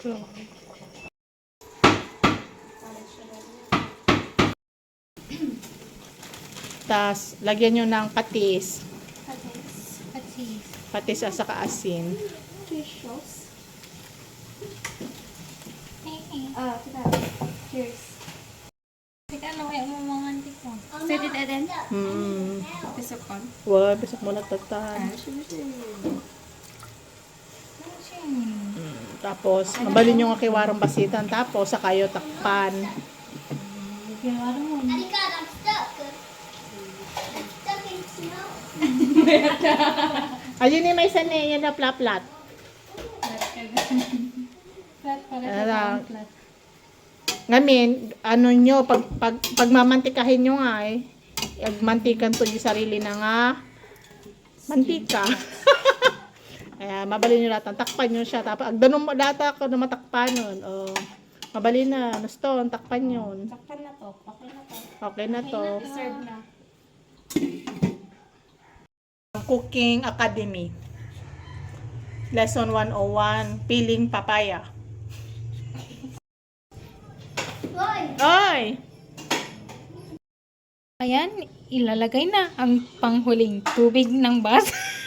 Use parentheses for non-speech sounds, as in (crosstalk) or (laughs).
Tas lagyan nyo ng patis. Patis. Patis. Patis at saka asin. Eh. Ah, kita. Cheers. Teka, ano kaya mo mga antik mo? Set it Eden. Hmm. Pisok on. Wow, besok mo na tatan. Hmm. Tapos, mabalin nyo nga kay warang basitan. Tapos, sa kayo takpan. Ayun ni may sanay, yan na plat-plat. Flat. Ngamin, ano nyo, pag, pag, pagmamantikahin nyo nga eh, agmantikan to yung sarili na nga mantika. (laughs) Kaya mabalin nyo lahat. Takpan nyo siya. Tapos, agdanon mo data ako na matakpan nun. O, mabalin na. Naston, takpan yun. Takpan na to. Okay na to. Okay na to. Serve na. Cooking Academy. Lesson 101, Peeling Papaya. Boy, Oy! Ayan, ilalagay na ang panghuling tubig ng bas. (laughs)